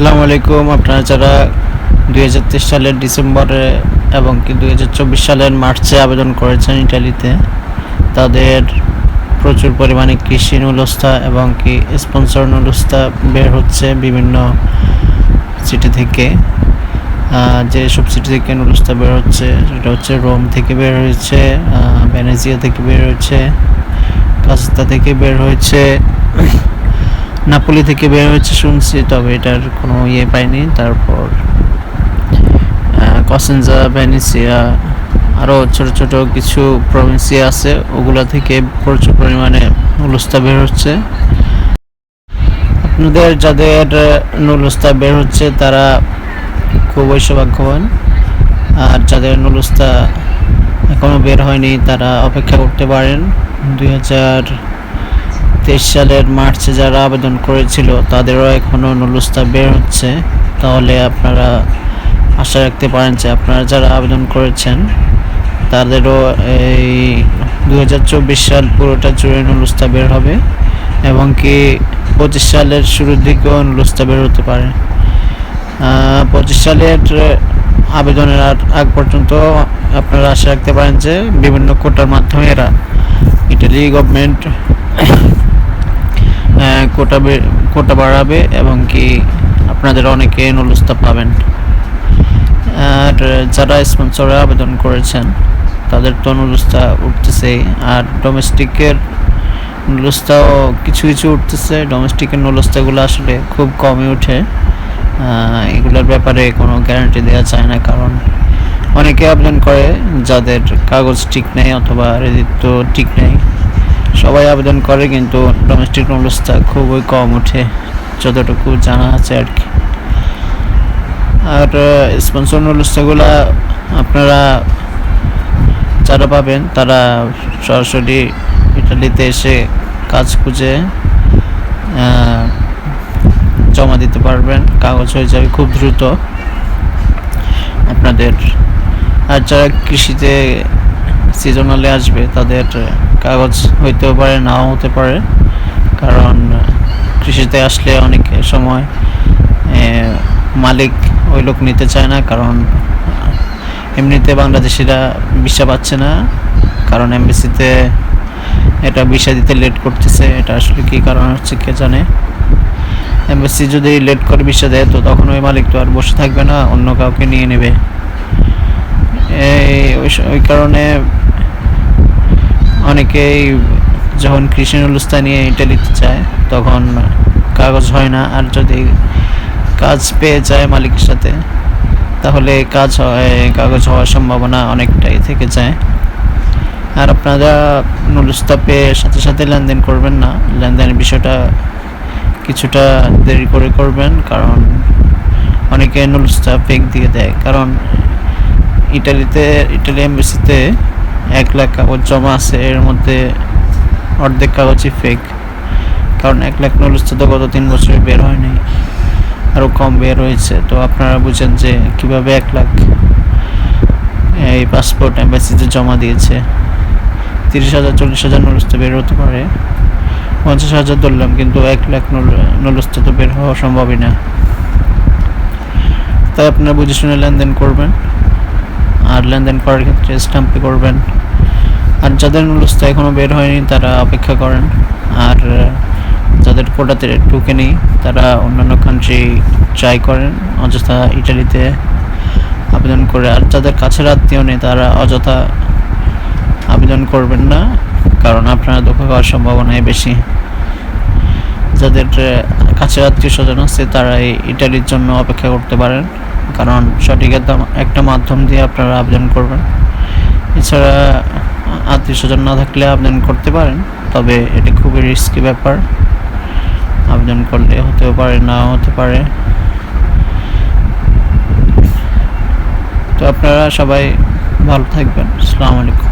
আসসালামু আলাইকুম। আপনারা যারা দুই হাজার তেইশ সালের ডিসেম্বরে এবং কি দুই হাজার চব্বিশ সালের মার্চে আবেদন করেছেন ইটালিতে, তাদের প্রচুর পরিমাণে কৃষি নুলস্থা এবং কি স্পন্সর নুলস্থা বের হচ্ছে বিভিন্ন সিটি থেকে। যে সব সিটি থেকে নুলস্থা বের হচ্ছে, সেটা হচ্ছে রোম থেকে বের হয়েছে ভেনেজিয়া থেকে বের হয়েছে কাস্তা থেকে বের হয়েছে। নাপোলি থেকে বের হয়েছে শুনছি, তবে এটার কোনো ইয়ে পাইনি। তারপর কসেনজা ভেনিসিয়া আরও ছোট ছোট কিছু প্রভিন্সিয়া আছে, ওগুলা থেকে প্রচুর পরিমাণে নুলস্তা বের হচ্ছে। আপনাদের যাদের নুলস্তা বের হচ্ছে, তারা খুবই সৌভাগ্যবান। আর যাদের নুলস্তা এখনও বের হয়নি, তারা অপেক্ষা করতে পারেন। দুই হাজার তেইশ সালের মার্চে যারা আবেদন করেছিল, তাদেরও এখনও নুলুস্তা বের হচ্ছে। তাহলে আপনারা আশা রাখতে পারেন যে আপনারা যারা আবেদন করেছেন, তাদেরও এই দুহাজার চব্বিশ সাল পুরোটা জুড়ে নুলুস্তা বের হবে এবং কি পঁচিশ সালের শুরুর দিকেও নুলুস্তা বের হতে পারে। পঁচিশ সালের আবেদনের আগ পর্যন্ত আপনারা আশা রাখতে পারেন যে বিভিন্ন কোটার মাধ্যমে এরা ইটালি গভর্নমেন্ট কোটা কোটা বাড়াবে এবং কি আপনাদের অনেকে নুলস্তা পাবেন। আর যারা স্পন্সরে আবেদন করেছেন, তাদের তো নুলস্তা উঠতেছেই। আর ডোমেস্টিকের নুলস্তাও কিছু কিছু উঠতেছে। ডোমেস্টিকের নুলস্তাগুলো আসলে খুব কমই উঠে। এগুলোর ব্যাপারে কোনো গ্যারান্টি দেওয়া যায় না কারণ অনেকে আবেদন করে যাদের কাগজ ঠিক নেই অথবা রেজিত্র ঠিক নেই। সবাই আবেদন করে, কিন্তু ডোমেস্টিক নলেজটা খুবই কম ওঠে, যতটুকু জানা আছে আর কি। আর স্পন্সর নলেজটাগুলো আপনারা যারা পাবেন, তারা সরাসরি ইটালিতে এসে কাজ খুঁজে জমা দিতে পারবেন। কাগজ হয়ে যাবে খুব দ্রুত আপনাদের। আর যারা কৃষিতে সিজনালে আসবে, তাদের কাগজ হইতেও পারে, নাও হতে পারে। কারণ কৃষিতে আসলে অনেক সময় মালিক ওই লোক নিতে চায় না, কারণ এমনিতে বাংলাদেশিরা ভিসা পাচ্ছে না। কারণ এমবিসিতে এটা ভিসা দিতে লেট করতেছে, এটা আসলে কী কারণ হচ্ছে কে জানে। এমবিসি যদি লেট করে ভিসা দেয়, তো তখন ওই মালিক তো আর বসে থাকবে না, অন্য কাউকে নিয়ে নেবে। এই, ওই ওই কারণে অনেকেই যখন কৃষি নুলস্তা নিয়ে ইটালিতে যায় তখন কাগজ হয় না। আর যদি কাজ পেয়ে যায় মালিকের সাথে, তাহলে কাজ হয়, কাগজ হওয়ার সম্ভাবনা অনেকটাই থেকে যায়। আর আপনারা নুলস্তা পেয়ে সাথে সাথে লেনদেন করবেন না। লেনদেনের বিষয়টা কিছুটা দেরি করে করবেন, কারণ অনেকে নুলস্তা ফেক দিয়ে দেয়। কারণ ইটালিতে, ইটালি এমবেসিতে এক লাখ কাগজ জমা আছে, এর মধ্যে অর্ধেক কাগজই ফেক কারণ এক লাখ নলুস্তা তো গত তিন বছরে বের হয়নি আরও কম বের হয়েছে। তো আপনারা বুঝেন যে কীভাবে এক লাখ এই পাসপোর্ট এম্বাসিতে জমা দিয়েছে। তিরিশ হাজার, চল্লিশ হাজার নলুস্তা বের হতে পারে। পঞ্চাশ হাজার ধরলাম, কিন্তু এক লাখ নলুস্তা তো বের হওয়া সম্ভবই না। তাই আপনারা বুঝে শুনে লেনদেন করবেন। আর লেনদেন করার ক্ষেত্রে স্ট্যাম্পে করবেন। আর যাদের নুলস্তা এখনও বের হয়নি, তারা অপেক্ষা করেন। আর যাদের কোটাতে ঢুকে নেই তারা অন্যান্য কান্ট্রি ট্রাই করেন, অযথা ইটালিতে আবেদন করে। আর যাদের কাছের আত্মীয় নেই, তারা অযথা আবেদন করবেন না, কারণ আপনারা ধোকা খাওয়ার সম্ভাবনাই বেশি। যাদের কাছের আত্মীয় স্বজন আছে, তারা এই ইটালির জন্য অপেক্ষা করতে পারেন। কারণ সঠিক একটা মাধ্যম দিয়ে আপনারা আবেদন করবেন। এছাড়া আত্মীয় স্বজন না থাকলে আবেদন করতে পারেন, তবে এটা খুবই রিস্কি ব্যাপার। আবেদন করলে হতেও পারে, নাও হতে পারে। তো আপনারা সবাই ভালো থাকবেন। আসসালামু আলাইকুম।